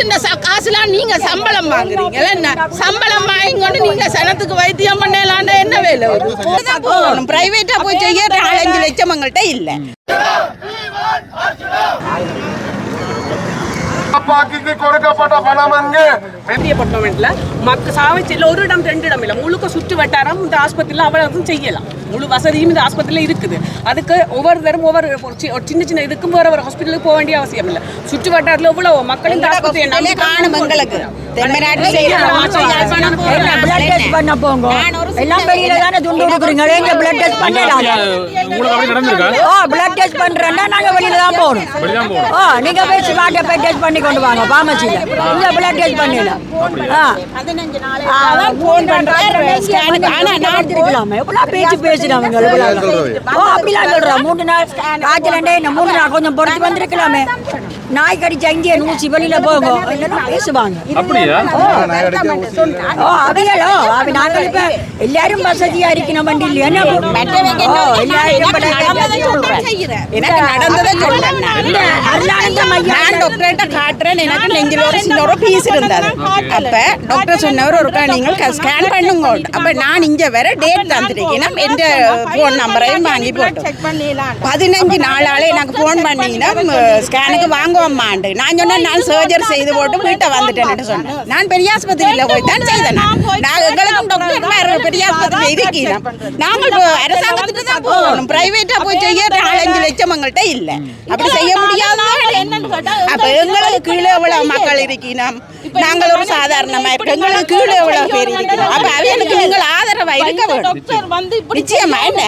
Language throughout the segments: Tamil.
சனத்தின் காசுலாம் நீங்க சம்பளம் வாங்குறீங்க. என்ன? சம்பளம் வாங்கிக்கொண்டு நீங்க சனத்துக்கு வைத்தியம் பண்ணலாம்னா என்ன வேலை பிரைவேட்டா போய் செய்ய அஞ்சு லட்சம் எங்கள்கிட்ட இல்ல. துப்பாக்கிக்கு கொடுக்கப்பட்ட பணம் அங்கு. டிபார்ட்மெண்ட்ல மக்க சாவச்சியில் ஒரு இடம் ரெண்டு இடம் இல்லை. முழுக்க சுற்று வட்டாரம் இந்த ஆஸ்பத்திரியில் அவ்வளவு செய்யலாம் முழு வசதியும் இந்த ஆஸ்பத்திரியில் இருக்குது. அதுக்கு ஒவ்வொரு தரம் ஒவ்வொரு சின்ன சின்ன இதுக்கும் வேற ஒரு ஹாஸ்பிட்டலுக்கு போக வேண்டிய அவசியம் இல்லை. சுற்று வட்டாரத்தில் எவ்வளவு மக்கள் இந்த ஆஸ்பத்திரியை நம்பி காணும் எங்களுக்கு? தென்மராட்சி பிளட் டெஸ்ட் பண்ண போங்க. எல்லாம் வெளியில தானே துண்டு கொடுக்குறீங்க. எங்க பிளட் டெஸ்ட் பண்ணலாம்? உங்களுக்கு அப்படி நடந்திருக்கா? ஓ பிளட் டெஸ்ட் பண்றேன்னா நாங்க வெளியில தான் போகணும். வெளிதான் போகணும். ஓ நீங்க போய் சிவாட்ட போய் டெஸ்ட் பண்ணி கொண்டு வாங்க பாமசியில இங்க பிளட் டெஸ்ட் பண்ணிடலாம். ஆ. அதான் போன் பண்றாரு ஸ்கேனுக்கு ஆனா நான் நடத்திருக்கலாமே எவ்வளவு பேச்சு பேசுறாங்க ஓ அப்படிலாம் சொல்றோம் மூணு நாள் காய்ச்சல் என்ன மூணு நாள் கொஞ்சம் பொறுத்து வந்திருக்கலாமே. நாய் கடிச்சா இங்கே நூசி வெளியில போங்க இல்லைன்னா பேசுவாங்க? ஓ அவ நாங்கள் இப்ப எல்லாரும் வசதியா இருக்கணும் வண்டி இல்லையா எனக்கு நடந்ததை சொல்றேன். இந்த காட்டுறேன். ஒரு சின்ன ஒரு பீஸ் இருந்தது அப்ப டாக்டர் சொன்னவர் நீங்கள் ஸ்கேன் பண்ணுங்க அப்ப நான் இங்க வர டேட் தந்துருக்கேன் எந்த ஃபோன் நம்பரையும் வாங்கி போட்டு பதினஞ்சு நாளாலே எனக்கு ஃபோன் பண்ணீங்கன்னா ஸ்கேனுக்கு வாங்குவோம்மாண்டு நான் சொன்னேன் நான் சர்ஜரி செய்து போட்டு வீட்டை வந்துட்டேன்னு சொன்னேன் நான் பெரிய ஆஸ்பத்திரியில் போய் தான் செய்தேன் நான். எங்களுக்கும் டாக்டர் பெரிய ஆஸ்பத்திரி இருக்கிறோம் நாங்கள் அரசாங்கத்துக்கு தான் போகணும் பிரைவேட்டா போய் செய்ய நாலஞ்சு லட்சம் எங்கள்கிட்ட இல்ல அப்படி செய்ய முடியாது அப்ப எங்களுக்கு கீழே எவ்வளவு மக்கள் இருக்கணும்? நாங்கள் ஒரு சாதாரணமா எங்களுக்கு கீழே எவ்வளவு பேர் இருக்கணும்? அப்ப அவங்களுக்கு நீங்கள் ஆதரவா இருக்க வேண்டும். நிச்சயமா என்ன?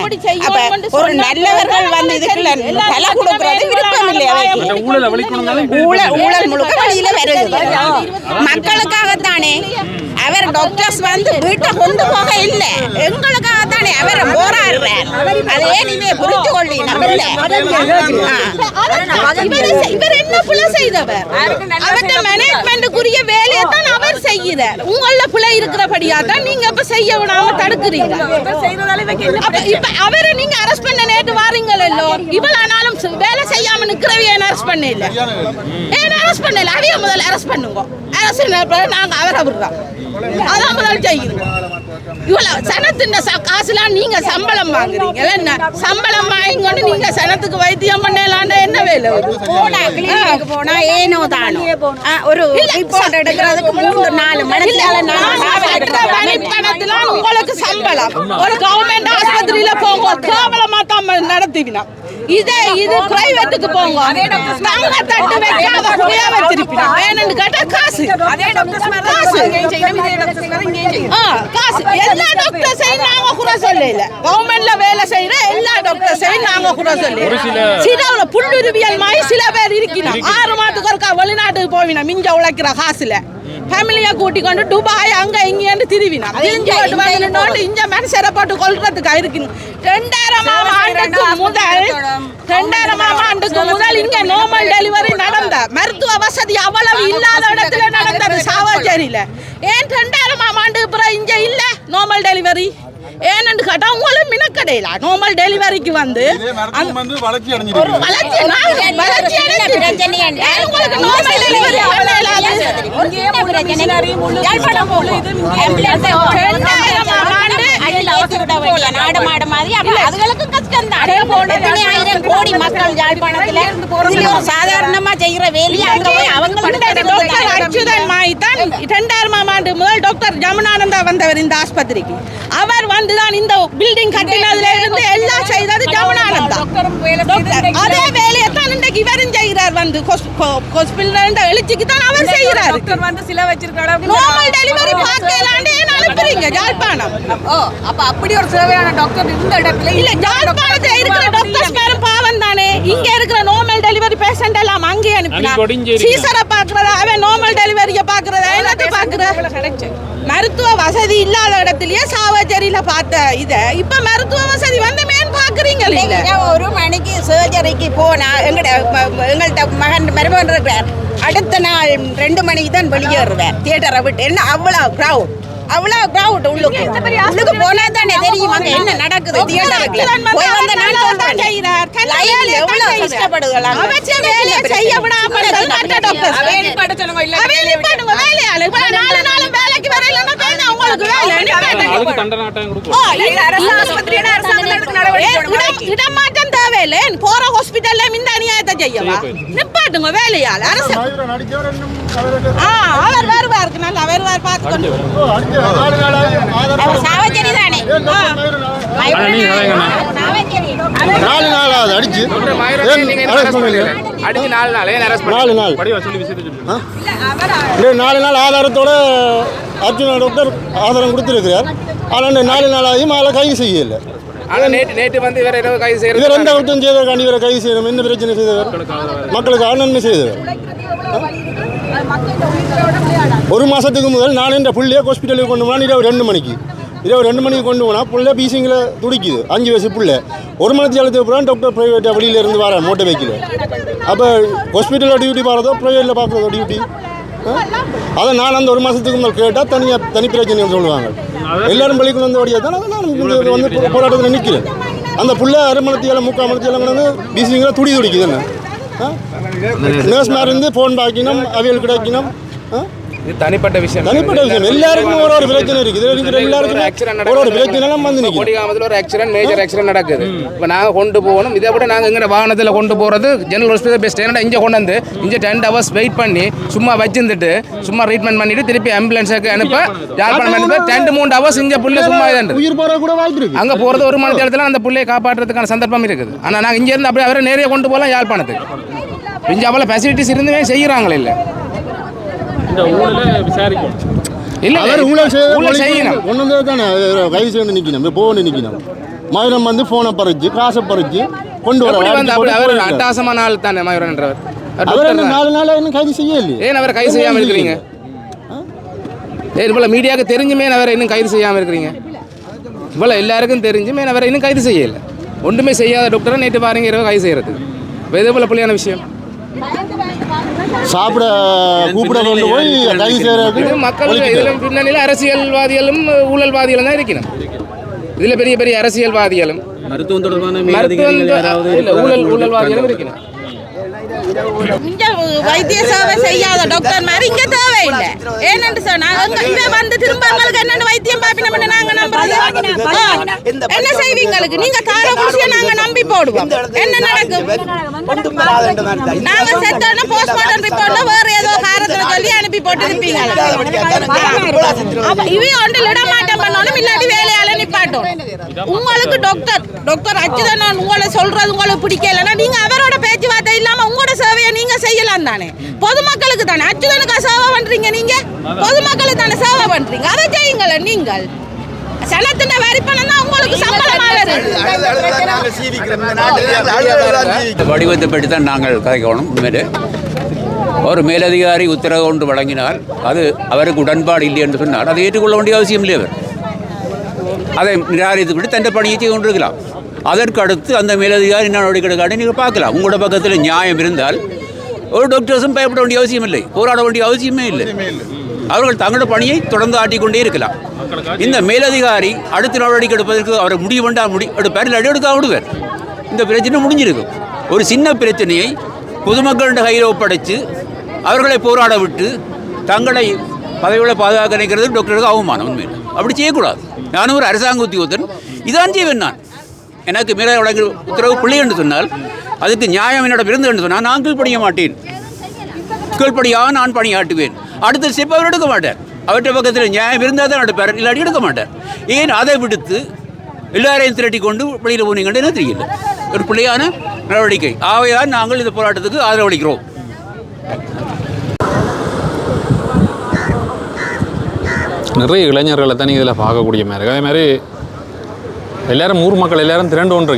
அப்ப ஒரு நல்லவர்கள் வந்து இதுக்குள்ள தலை கொடுக்கறது விருப்பம் இல்லை அவைக்கு ஊழலை ஊழல் முழுக்க வெளியில வருது. மக்களுக்காகத்தானே அவர் டாக்டர்ஸ் வந்து வீட்டை கொண்டு போக இல்ல. எங்களுக்காகத்தானே அவர் போராடுறார் அதே கொள்ளி இவர் என்ன புல செய்தவர் அவர்கிட்ட மேனேஜ்மெண்ட்டுக்குரிய வேலையை தான் அவர் செய்கிறார் உங்கள புல இருக்கிறபடியா தான் நீங்க இப்ப செய்ய விடாம தடுக்கிறீங்க இப்ப அவரை நீங்க அரெஸ்ட் பண்ண நேற்று வாரீங்களோ இவ்வளவு ஆனாலும் ச- வேலை செய்யாம நிக்கிறவே ஏன் அரெஸ்ட் பண்ண இல்ல ஏன் அரெஸ்ட் பண்ணல அவைய முதல்ல அரெஸ்ட் பண்ணுங்க பிறகு நாங்க அவரை விடுறோம் அதான் முதல் செய்யுங்க இவ்வளவு சனத்தின் காசுலாம் நீங்க சம்பளம் வாங்குறீங்க. என்ன? சம்பளம் வாங்கிக்கொண்டு நீங்க சனத்துக்கு வைத்தியம் பண்ணலாம்னா என்ன வேலை போனா கிளினிக்கு போனா ஏனோ தானோ. ஒரு ரிப்போர்ட் எடுக்கிறதுக்கு மூணு நாலு மணி பணத்துல உங்களுக்கு சம்பளம். ஒரு கவர்மெண்ட் ஆஸ்பத்திரியில போங்க. கேவலமா தான் நடத்திவினா இதே இது பிரைவேட்டுக்கு போங்க. தங்க தட்டு வைக்காத குடியா வச்சிருப்பீங்க வேணும்னு கேட்டா காசு. காசு. ஆ, காசு. எல்லா டாக்டர்ஸையும் நாங்க கூட சொல்லல. கவர்மெண்ட்ல வேலை செய்யற எல்லா டாக்டர்ஸையும் நாங்க கூட சொல்லல. சில புல்லுருவியல் மாதிரி சில பேர் இருக்கணும் ஆறு மாதத்துக்கு ஒருக்கா வெளிநாட்டுக்கு போவினா. மிஞ்ச உழைக்கிற காசுல. ஃபேமிலியை கூட்டி கொண்டு துபாய் அங்க இங்கேன்னு திருவினா. வந்து இங்க மனுஷரை போட்டு கொல்றதுக்கு இருக்கணும் ரெண்டாயிரமாம் ஆண்டுக்கு முதல் ரெண்டாயிரமாம் ஆண்டுக்கு முதல் இங்க நார்மல் டெலிவரி நடந்த மருத்துவ வசதி அவ்வளவு இல்லாத இடத்துல நடந்தது சாவாச்சேரியில ஏன் ரெண்டாயிரமாம் ஆண்டு அப்புறம் இங்க இல்ல? நார்மல் டெலிவரி ஏன்னு கேட்டா உங்களுக்கு மினக்கடையில? நார்மல் டெலிவரிக்கு வந்து வந்து ஒரு வளர்ச்சி வளர்ச்சி நாடு மாடு மாதிரி. அப்ப அதுகளுக்கு கஷ்டம் தான். எத்தனை ஆயிரம் கோடி மக்கள் யாழ்ப்பாணத்துல இதுல ஒரு சாதாரணமா செய்யற வேலையை அங்க போய் அவங்க டாக்டர் அச்சுதன் மாய் தான் இரண்டாயிரமாம் ஆண்டு முதல் டாக்டர் ஜமுனானந்தா வந்தவர் இந்த ஆஸ்பத்திரிக்கு. அவர் வந்துதான் இந்த பில்டிங் கட்டினதுல இருந்து எல்லாம் செய்தது ஜமுனானந்தா டாக்டர் அதே வேலையை தான் இன்றைக்கு இவரும் செய்கிறார் வந்து ஹாஸ்பிட்டல் எழுச்சிக்கு தான் அவர் செய்கிறார். டாக்டர் வந்து சில வச்சிருக்க அளவுக்கு நார்மல் டெலிவரி பார்க்கலான்னு ஏன் அனுப்புறீங்க ஜாழ்ப்பாணம் ஓ அப்ப அப்படி ஒரு சேவையான டாக்டர் இந்த இடத்துல இல்ல ஜாழ்ப்பாணத்துல இருக்கிற டாக்டர்ஸ் பேரும் பாவம் தானே. இங்க இருக்கிற நார்மல் டெலிவரி பேஷண்ட் எல்லாம் அங்கே அனுப்பினா. சீசரை பாக்குறதா அவன் நார்மல் டெலிவரிய பாக்குறதா என்னத்த பாக்குற மருத்துவ வசதி இல்லாத இடத்துலயே சாவச்சேரியில பார்த்த இத. இப்ப மருத்துவ வசதி வந்து மேன் பாக்குறீங்க ஒரு மணிக்கு சர்ஜரிக்கு போனா எங்கட எங்கள்கிட்ட மகன் மருமகன் இருக்கிறார். அடுத்த நாள் ரெண்டு மணிக்கு தான் வெளியேறுவார் தியேட்டரை விட்டு. என்ன அவ்வளவு க்ரௌட் அவ்வளவு க்ரௌட் உள்ளுக்கு. உள்ளுக்கு போனா தானே தெரியும் அங்க என்ன நடக்குது தியேட்டருக்கு போய் வந்த நான் சொல்றேன். லயன் எவ்வளவு கஷ்டப்படுகிறாங்க அவச்ச வேலையை செய்ய விடாம கட்ட டாக்டர் அவையை நிப்பாட்ட சொல்லுங்க இல்ல அவையை தண்டனை கட்டாயம் ஓ, கொடுக்கும் இது இது இடமாற்றம் தேவையில்லை. போற ஹாஸ்பிட்டல்ல இந்த அநியாயத்தை செய்யவா? நிப்பாட்டுங்க வேலையால். அரசு அவர் வருவாருக்கு நல்லா வருவார் பார்த்துக்கொண்டு சாவச்சேரி தானே. நாலு நாள் ஆகுது. அடிச்சு. ஏன் arrest பண்ணல? அடிச்சு நாலு நாள் நாலு நாள். நாலு நாள் ஆதாரத்தோட அர்ஜுனா டாக்டர் ஆதாரம் கொடுத்துருக்கிறார். ஆனால் நாலு நாள் ஆகி மேலே கைது செய்யல. இவர் எந்த குற்றம் செய்தவர் இவரை கைது செய்யணும்? என்ன பிரச்சனை செய்தவர்? மக்களுக்கு நன்மை செய்தவர். ஒரு மாசத்துக்கு முதல் நான் புள்ளைய ஹாஸ்பிட்டலுக்கு கொண்டு போனால் இரவு ரெண்டு மணிக்கு. இரவு ரெண்டு மணிக்கு கொண்டு போனால் புள்ள பீசிங்கில் துடிக்குது. அஞ்சு வயசு புள்ள. ஒரு மணி நேரத்துக்கு அப்புறம் டாக்டர் ப்ரைவேட்டாக வெளியில இருந்து வரேன் மோட்டர் வெஹிக்கில் அப்போ ஹாஸ்பிட்டலில் டியூட்டி பார்க்குறதோ ப்ரைவேட்டில் பார்க்குறதோ டியூட்டி அதை நான் அந்த ஒரு மாதத்துக்கு முதல் கேட்டால் தனியாக தனி பிரச்சனைன்னு சொல்லுவாங்க. எல்லாரும் பள்ளிக்கு வந்தபடியாக தான் நான் வந்து போராட்டத்தில் நிற்கிறேன் அந்த புள்ள அரை மணத்தியால முக்கால் மணத்தியால வந்து பீசிங்கில் துடி துடிக்குது என்ன? நர்ஸ் மாதிரி இருந்து ஃபோன் பாக்கினோம் அவியல் கிடைக்கணும் இது தனிப்பட்ட விஷயம். தனிப்பட்ட விஷயம். எல்லாருக்கும் ஒரு ஒரு பிரச்சனை இருக்குது. எல்லாருக்கும் ஒரு ஒரு பிரச்சனை எல்லாம் வந்து நிற்கும் கொடிகாமத்தில் ஒரு ஆக்சிடென்ட் மேஜர் ஆக்சிடென்ட் நடக்குது. இப்போ நாங்கள் கொண்டு போகணும். இதை விட நாங்கள் எங்கே வாகனத்தில் கொண்டு போகிறது ஜெனரல் ஹாஸ்பிட்டல் பெஸ்ட் ஏன்னா இங்கே கொண்டு வந்து இங்கே டென் ஹவர்ஸ் வெயிட் பண்ணி சும்மா வச்சிருந்துட்டு சும்மா ட்ரீட்மெண்ட் பண்ணிட்டு திருப்பி ஆம்புலன்ஸுக்கு அனுப்ப யாழ்ப்பாணம் அனுப்ப ரெண்டு மூணு ஹவர்ஸ் இங்கே புள்ள சும்மா உயிர் போற கூட வாய்ப்பு இருக்கு. அங்கே போகிறது ஒரு மணி நேரத்தில் அந்த புள்ளையை காப்பாற்றுறதுக்கான சந்தர்ப்பம் இருக்குது. ஆனால் நாங்கள் இங்கேருந்து அப்படியே அவரை நேரே கொண்டு போகலாம் யாழ்ப்பாணத்துக்கு. இங்கே அவ்வளோ ஃபெசிலிட்டிஸ் இருந்துமே செய்கிறாங்களே இல்லை. இந்த ஊரில் விசாரிக்கும் இல்லை அவர் ஊழல் செய்ய ஊழல் செய்யணும். கொண்டு வந்து தானே? கைது செய்து நிற்கணும் போகணும் நிற்கணும் மதுரம் வந்து ஃபோனை பறிச்சு காசை பறிச்சு கொண்டு வர அவர் அட்டாசமான ஆள் தானே மயூரன்றவர்? அவர். நாலு நாளா இன்னும் கைது செய்யலையே ஏன் அவரை கைது செய்யாமல் இருக்கிறீங்க? ஏன் இவ்வளோ மீடியாவுக்கு தெரிஞ்சுமே அவரை இன்னும் கைது செய்யாமல் இருக்கிறீங்க? இவ்வளோ எல்லாருக்கும் தெரிஞ்சுமே அவரை இன்னும் கைது செய்யலை. ஒன்றுமே செய்யாத டாக்டரை நேற்று பாருங்க இரவு கைது செய்கிறது இப்போ இது போல புள்ளியான விஷயம்? சாப்பிட கூப்பிட கொண்டு போய் கைது இது செய்யறதுக்கு மக்கள். இதில் பின்னணியில் அரசியல்வாதிகளும் ஊழல்வாதிகளும் தான் இருக்கணும். இதில் பெரிய பெரிய அரசியல்வாதிகளும் மருத்துவம் தொடர்பான ஊழல் ஊழல்வாதிகளும் இருக்கணும். இங்க வைத்திய சேவை செய்யாத டாக்டர் மாதிரி இங்க தேவையில்லை. ஏன்னு சொன்னா இங்க வந்து திரும்ப எங்களுக்கு என்னென்ன வைத்தியம் பாப்பினோம்னு நாங்க நம்புறது என்ன செய்வீங்களுக்கு? நீங்க தார குடிச்சிய நாங்க நம்பி போடுவோம். என்ன நடக்கும்? நாங்க செத்தோன்னா போஸ்ட்மார்ட்டம் ரிப்போர்ட்ல வேற ஏதோ காரணத்துல சொல்லி அனுப்பி போட்டு இருப்பீங்க அப்ப இவ ஒன்று இடமாட்டம் பண்ணணும் இல்லாட்டி வேலையால நிப்பாட்டும். உங்களுக்கு டாக்டர் டாக்டர் அச்சுதன் உங்களை சொல்றது உங்களுக்கு பிடிக்கலன்னா நீங்க அவரோட பேச்சுவார்த்தை இல்லாம உங்களோட சேவையை நீங்க செய்யலாம் தானே. பொதுமக்களுக்கு தானே. அச்சுதனுக்கா சேவை பண்றீங்க நீங்க? பொதுமக்களுக்கு தானே சேவை பண்றீங்க. அதை செய்யுங்களேன் நீங்கள். சனத்தின வரி பணம் தான் உங்களுக்கு வடிவத்தை பற்றி தான் நாங்கள் கதைக்கணும் உண்மையிலே. ஒரு மேலதிகாரி உத்தரவு ஒன்று வழங்கினால் அது அவருக்கு உடன்பாடு இல்லை என்று சொன்னால் அதை ஏற்றுக்கொள்ள வேண்டிய அவசியம் இல்லை அவர். அதை நிராகரித்து விட்டு தன் பணியை செய்து கொண்டிருக்கலாம். அதற்கு அடுத்து அந்த மேலதிகாரி என்ன நடவடிக்கை எடுக்காட்டி நீங்கள் பார்க்கலாம். உங்களோட பக்கத்தில் நியாயம் இருந்தால் ஒரு டாக்டர்ஸும் பயப்பட வேண்டிய அவசியம் இல்லை. போராட வேண்டிய அவசியமே இல்லை. அவர்கள் தங்களோட பணியை தொடர்ந்து ஆட்டிக்கொண்டே இருக்கலாம். இந்த மேலதிகாரி அடுத்த நடவடிக்கை எடுப்பதற்கு அவர் முடிவு வேண்டாம் முடி எடுப்பார் இல்லை எடுக்க விடுவார். இந்த பிரச்சனை முடிஞ்சிருக்கும். ஒரு சின்ன பிரச்சனையை பொதுமக்களின் கையில் ஒப்படைச்சு அவர்களை போராட விட்டு தங்களை பதவிகளை பாதுகாக்க நினைக்கிறது டாக்டருக்கு அவமானம் உண்மையில் அப்படி செய்யக்கூடாது. நானும் ஒரு அரசாங்க உத்தியோகத்தன். இதான் செய்வேன் நான். எனக்கு மேலே வழங்கிய உத்தரவு பிள்ளை என்று சொன்னால் அதுக்கு நியாயம் என்னோட இருந்து என்று சொன்னால் நான் கீழ்ப்படிய மாட்டேன். கீழ்ப்படியாக நான் பணியாட்டுவேன் அடுத்த ஸ்டெப் அவர் எடுக்க மாட்டார். அவற்றை பக்கத்தில் நியாயம் இருந்தால் தான் எடுப்பார் இல்லாட்டி எடுக்க மாட்டார். ஏன் அதை விடுத்து எல்லாரையும் திரட்டி கொண்டு வெளியில் போனீங்கன்னு எனக்கு தெரியல. ஒரு பிள்ளையான நடவடிக்கை. ஆகையால் நாங்கள் இந்த போராட்டத்துக்கு ஆதரவளிக்கிறோம். நிறைய இளைஞர்களை தான் இதில் பார்க்கக்கூடிய மாதிரி அதே மாதிரி எல்லாரும் ஊர் மக்கள் எல்லாரும் திரண்டு கொண்டு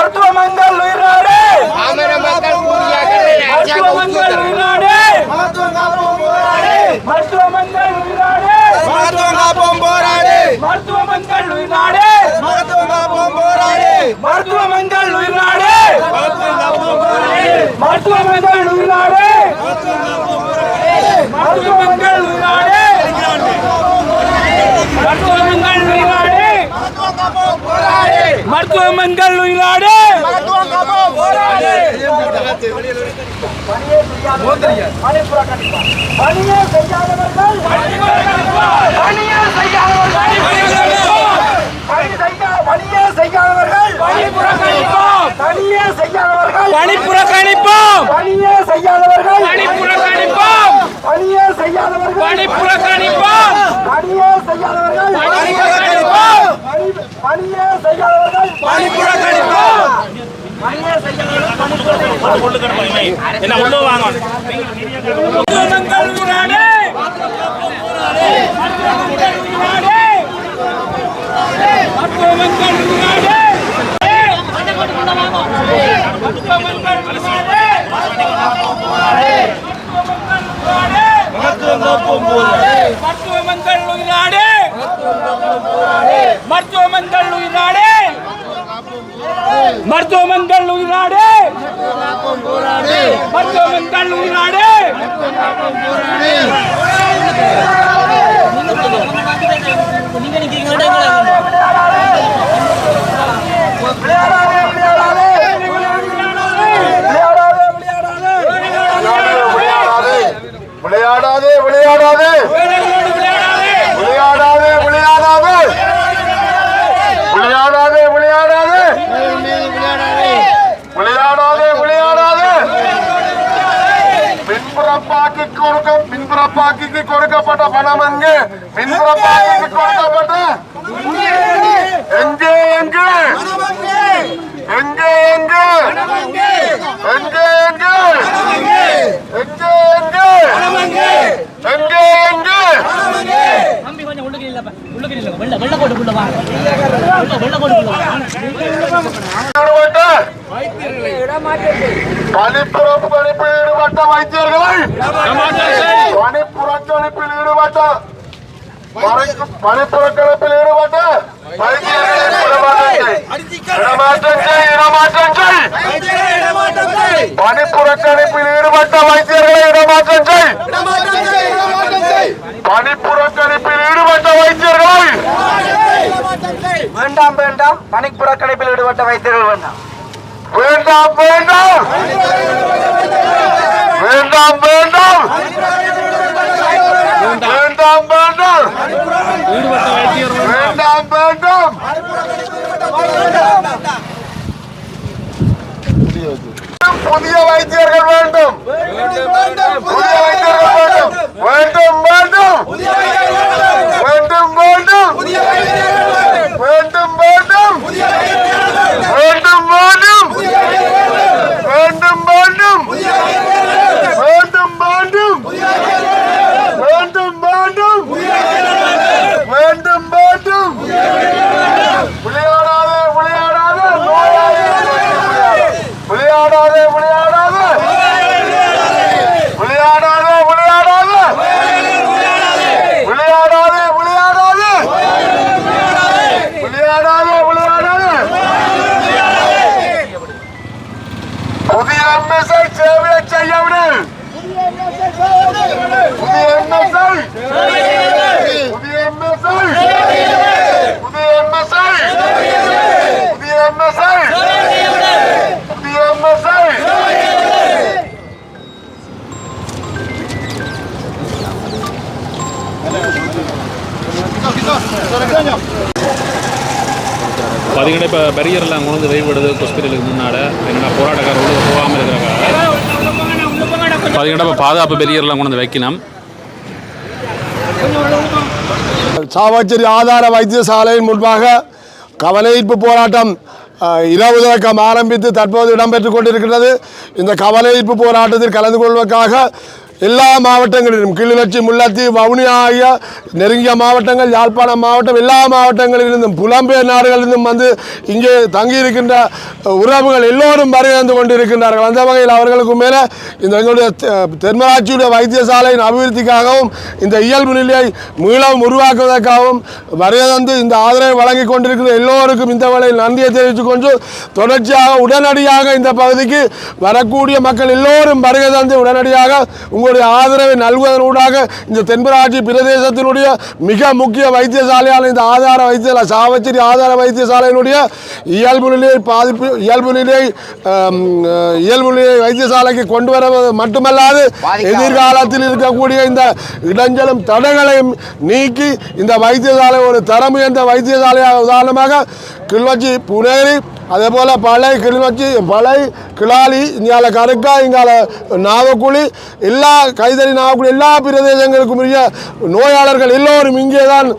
అర్థవ మంగళ ఉయినాడే ఆమెన మంగళ పూరియాగడే అర్థవ మంగళ ఉయినాడే మహత్వ కాపం పోరాడే మహత్వ మంగళ ఉయినాడే మహత్వ కాపం పోరాడే మహత్వ మంగళ ఉయినాడే మహత్వ కాపం పోరాడే మహత్వ మంగళ ఉయినాడే మహత్వ కాపం పోరాడే మహత్వ మంగళ ఉయినాడే మహత్వ కాపం పోరాడే మహత్వ మంగళ ఉయినాడే మహత్వ మంగళ ఉయినాడే மருத்துவமன்கள் உயிராடு பணிபுறக்கணிப்போம் பணியே செய்யாதவர்கள் பணிபுறக்கணிப்போம் பணியே செய்யாதவர்கள். பணி புறக்கணிப்போம் பணியே செய்யாதவர்கள். பணி புறக்கணிப்போம் பணியே செய்யாதவர்கள். பணி புறக்கணிப்போம் பணியே செய்யாதவர்கள். பணி புறக்கணிப்போம் என்ன உள்ள வாங்க மருத்துவமனைகள் மருத்துவமனைகள் மருத்துவமனைகள் உயிராடு மருத்துவமனைகள் உயிராடு. மருத்துவமனைகள் உயிராடு மருத்துவமனைகள் உயிராடு மருத்துவமனைகள் உயிராடு விளையாடாதே விளையாடாதே விளையாடாதே விளையாடாதே. விளையாடாதே விளையாடாதே. விளையாடாதே விளையாடாதே. விளையாடாதே விளையாடாதே. மின்புறப்பாக்கி கொடுக்க மின்புறப்பாக்கிக்கு கொடுக்கப்பட்ட பணம் எங்கே? மின்புறப்பாக்கிக்கு கொடுக்கப்பட்ட எங்கே எங்கே? எங்கே எங்கே? எங்கே எங்கே? எங்கே? எங்கே தம்பி கொஞ்சம் உள்ளுக்கு இல்ல உள்ளுக்கு இல்ல வெள்ள வெள்ள கோட்டு உள்ள பணிப்புறக்கணிப்பில் ஈடுபட்ட பணிப்புறக்கணிப்பில் ஈடுபட்ட வைத்தியர்கள். பணிப்புறக்கணிப்பில் ஈடுபட்ட வைத்தியர்களை இடமாற்றம் செய் பணிப்புறக்கணிப்பில் ஈடுபட்ட வைத்தியர்களை. வேண்டாம் வேண்டாம். பணிப்புறக்கணிப்பில் ஈடுபட்ட வைத்தியர்கள் வேண்டாம். வேண்டாம் வேண்டாம். வேண்டாம் வேண்டாம். வேண்டாம் வேண்டாம். வேண்டாம் வேண்டாம். புதிய வைத்தியர்கள் வேண்டும் புதிய வைத்தியர்கள் வேண்டும் வேண்டும் வேண்டும் பெரியர்லாம் கொண்டு வந்து வைவிடுது ஹாஸ்பிட்டலுக்கு முன்னாடி என்ன போராட்டக்காரர் உள்ள போகாமல் இருக்கிறக்காக பார்த்தீங்கன்னா இப்போ பாதுகாப்பு பெரியர்லாம் கொண்டு வந்து வைக்கணும். சாவாச்சேரி ஆதார வைத்தியசாலையின் முன்பாக கவலையீர்ப்பு போராட்டம் இரவு தொடக்கம் ஆரம்பித்து தற்போது இடம்பெற்றுக் கொண்டிருக்கிறது இந்த கவலையீர்ப்பு போராட்டத்தில் கலந்து கொள்வதற்காக எல்லா மாவட்டங்களிலும் கிளிநொச்சி முல்லைத்தீ வவுனியா ஆகிய நெருங்கிய மாவட்டங்கள் யாழ்ப்பாணம் மாவட்டம் எல்லா மாவட்டங்களிலிருந்தும் புலம்பெயர் நாடுகளிலிருந்தும் வந்து இங்கே தங்கியிருக்கின்ற உறவுகள் எல்லோரும் வருகை கொண்டிருக்கின்றார்கள். அந்த வகையில் அவர்களுக்கு மேலே இந்த எங்களுடைய தெ- தென்மராட்சியுடைய வைத்தியசாலையின் அபிவிருத்திக்காகவும் இந்த இயல்பு நிலையை மீளவும் உருவாக்குவதற்காகவும் வருகை தந்து இந்த ஆதரவை வழங்கி கொண்டிருக்கிற எல்லோருக்கும் இந்த வேளையில் நன்றியை தெரிவித்துக் கொண்டு தொடர்ச்சியாக உடனடியாக இந்த பகுதிக்கு வரக்கூடிய மக்கள் எல்லோரும் வருகை தந்து உடனடியாக உங்கள் உங்களுடைய ஆதரவை நல்குவதனூடாக இந்த தென்பராட்சி பிரதேசத்தினுடைய மிக முக்கிய வைத்தியசாலையான இந்த ஆதார வைத்தியசாலை சாவச்சேரி ஆதார வைத்தியசாலையினுடைய இயல்பு நிலையை பாதிப்பு இயல்பு நிலையை இயல்பு நிலையை வைத்தியசாலைக்கு கொண்டு வருவது மட்டுமல்லாது எதிர்காலத்தில் இருக்கக்கூடிய இந்த இடைஞ்சலும் தடைகளையும் நீக்கி இந்த வைத்தியசாலை ஒரு தரம் உயர்ந்த வைத்தியசாலையாக உதாரணமாக கிளிநொச்சி புனேரி அதே போல் பழை கிளிநொச்சி பழை கிளாலி இங்கால கருக்கா இங்கால நாவக்குழி எல்லா கைதறி நாவக்குழி எல்லா பிரதேசங்களுக்கும் உரிய நோயாளர்கள் எல்லோரும் இங்கே தான்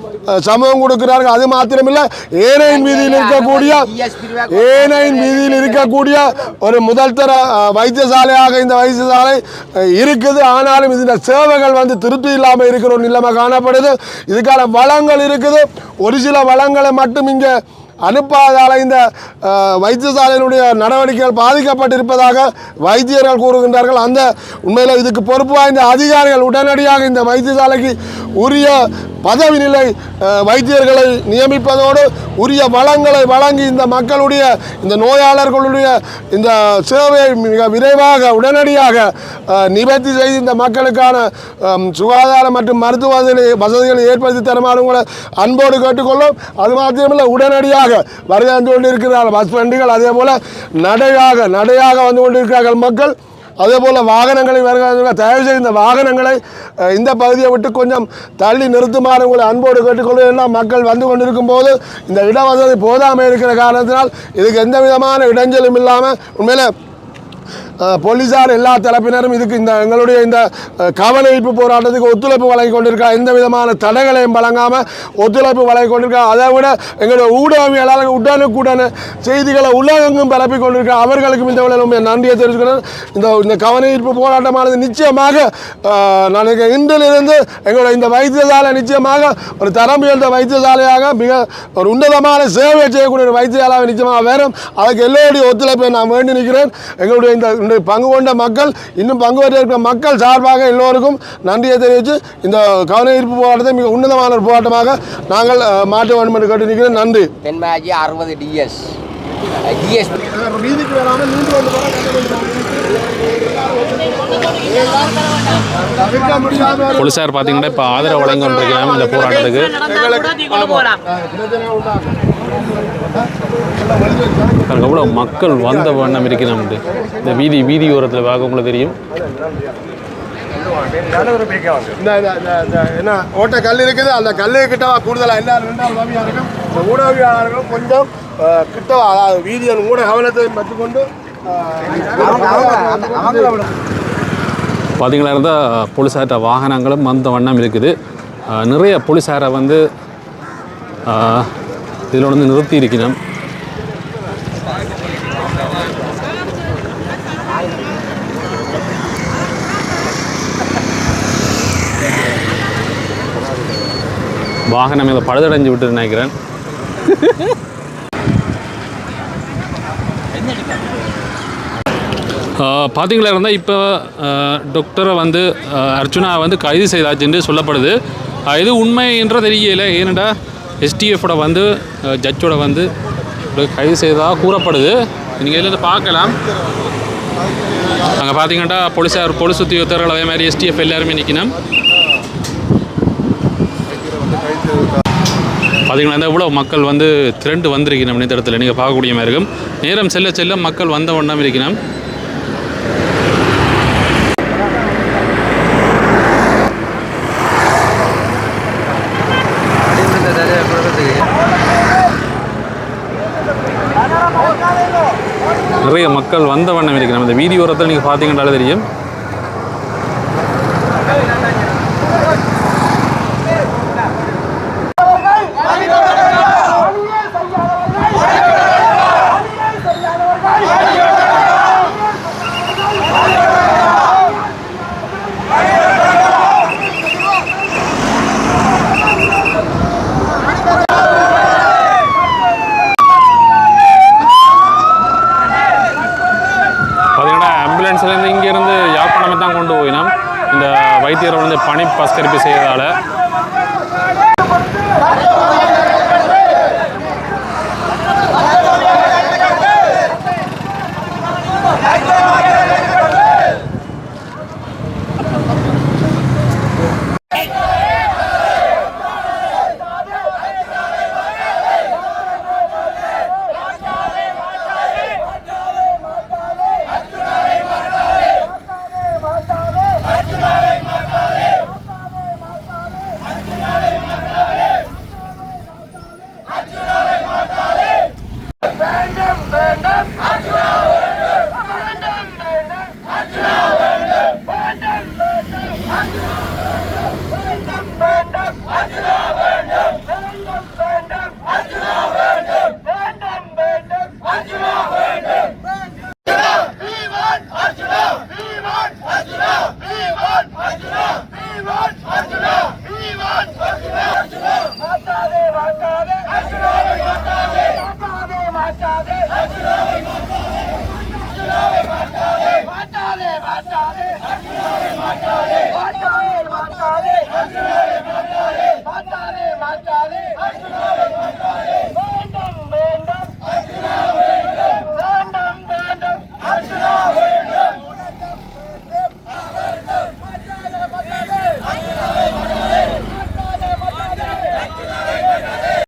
சமூகம் கொடுக்கிறார்கள். அது மாத்திரமில்லை ஏனையின் வீதியில் இருக்கக்கூடிய ஏனையின் வீதியில் இருக்கக்கூடிய ஒரு முதல் தர அஹ், வைத்தியசாலையாக இந்த வைத்தியசாலை இருக்குது. ஆனாலும் இந்த சேவைகள் வந்து திருப்தி இல்லாமல் இருக்கிற ஒரு நிலைமை காணப்படுது. இதுக்கான வளங்கள் இருக்குது. ஒரு சில வளங்களை மட்டும் இங்கே அனுப்பாதால இந்த வைத்தியசாலையினுடைய நடவடிக்கைகள் பாதிக்கப்பட்டிருப்பதாக வைத்தியர்கள் கூறுகின்றார்கள். அந்த உண்மையில் இதுக்கு பொறுப்பு வாய்ந்த அதிகாரிகள் உடனடியாக இந்த வைத்தியசாலைக்கு உரிய பதவி நிலை வைத்தியர்களை நியமிப்பதோடு உரிய வளங்களை வழங்கி இந்த மக்களுடைய இந்த நோயாளர்களுடைய இந்த சேவையை மிக விரைவாக உடனடியாக நிவர்த்தி செய்து இந்த மக்களுக்கான சுகாதார மற்றும் மருத்துவ வசதிகளை ஏற்படுத்தி தருமாறு கூட அன்போடு கேட்டுக்கொள்ளும். அது மாத்திரமில்லை உடனடியாக வருகை வந்து கொண்டிருக்கிறார்கள். பஸ் வண்டிகள் அதே போல் நடையாக நடையாக வந்து கொண்டிருக்கிறார்கள் மக்கள். அதே போல் வாகனங்களை வருகிறார்கள். தயவு செய்து இந்த வாகனங்களை இந்த பகுதியை விட்டு கொஞ்சம் தள்ளி நிறுத்துமாறு உங்களை அன்போடு கேட்டுக்கொள்வதெல்லாம் மக்கள் வந்து கொண்டிருக்கும் போது இந்த இடவசதி போதாமல் இருக்கிற காரணத்தினால் இதுக்கு எந்த விதமான இடைஞ்சலும் இல்லாமல் உண்மையில் போலீஸார் போலீசார் எல்லா தரப்பினரும் இதுக்கு இந்த எங்களுடைய இந்த கவனிப்பு போராட்டத்துக்கு ஒத்துழைப்பு வழங்கி கொண்டிருக்கா எந்த விதமான தடைகளையும் வழங்காமல் ஒத்துழைப்பு வழங்கி கொண்டிருக்கா அதை விட எங்களுடைய ஊடகவியலாளர்கள் உடனுக்குடன் செய்திகளை உலகெங்கும் பரப்பி கொண்டிருக்கா அவர்களுக்கும் இந்த வேளையில் நன்றியை தெரிவிக்கிறேன் இந்த இந்த கவனிப்பு போராட்டமானது நிச்சயமாக நான் இன்றிலிருந்து எங்களுடைய இந்த வைத்தியசாலை நிச்சயமாக ஒரு தரம் உயர்ந்த வைத்தியசாலையாக மிக ஒரு உன்னதமான சேவை செய்யக்கூடிய ஒரு வைத்தியசாலை நிச்சயமாக வேறும் அதுக்கு எல்லோருடைய ஒத்துழைப்பை நான் வேண்டி நிற்கிறேன். எங்களுடைய இந்த இந்த பங்கு கொண்ட மக்கள் இன்னும் பங்கு பெற்ற இருக்கிற மக்கள் சார்பாக எல்லோருக்கும் நன்றியை தெரிவித்து இந்த கவன ஈர்ப்பு போராட்டத்தை மிக உன்னதமான ஒரு போராட்டமாக நாங்கள் மாற்ற வேண்டும் என்று கேட்டு நிற்கிறேன். நன்றி. தென்மாஜி அறுபது டிஎஸ் வீதிக்கு வராமல் நீண்டு போலீஸார் பார்த்தீங்கன்னா இப்போ ஆதரவு வழங்கி கொண்டிருக்கிறாங்க இந்த போராட்டத்துக்கு. பாருங்க எவ்வளோ மக்கள் வந்த வண்ணம் இருக்கிறோம் இந்த வீதி வீதி ஓரத்தில் பார்க்க உங்களுக்கு தெரியும். என்ன ஓட்ட கல் இருக்குது. அந்த கல்லு கிட்ட கூடுதலாக எல்லாரும் ரெண்டாவது உதவியாக இருக்கும் இந்த ஊடகவியாளர்களும் கொஞ்சம் கிட்ட அதாவது வீதியின் ஊட கவனத்தை பெற்றுக்கொண்டு பார்த்தீங்களா இருந்தால் போலீஸார்ட்ட வாகனங்களும் வந்த வண்ணம் இருக்குது. நிறைய போலீஸாரை வந்து இதில் வந்து நிறுத்தி இருக்கணும் வாகனம் இதை பழுதடைஞ்சு விட்டு நினைக்கிறேன். பார்த்தீங்களா இருந்தால் இப்போ டாக்டரை வந்து அர்ஜுனா அர்ச்சுனா வந்து கைது செய்தாச்சுன்னு சொல்லப்படுது. இது உண்மை என்ற தெரியல. ஏனடா எஸ்டிஎஃபோட வந்து ஜட்ஜோட வந்து கைது செய்ததாக கூறப்படுது. நீங்கள் இதில் பார்க்கலாம். அங்கே பார்த்தீங்கன்னா போலீஸார் போலீஸ் உத்தியோகத்தர்கள் அதே மாதிரி எஸ்டிஎஃப் எல்லாருமே நிற்கணும் பார்த்தீங்கன்னா இவ்வளோ மக்கள் வந்து திரண்டு வந்திருக்கணும் இந்த இடத்துல. நீங்கள் பார்க்கக்கூடிய மாதிரி இருக்கும். நேரம் செல்ல செல்ல மக்கள் வந்த வண்ணம் இருக்கணும் நிறைய மக்கள் வந்த வண்ணம் இருக்கணும் இந்த வீதி ஓரத்தில் நீங்கள் பார்த்தீங்கன்னாலே தெரியும்.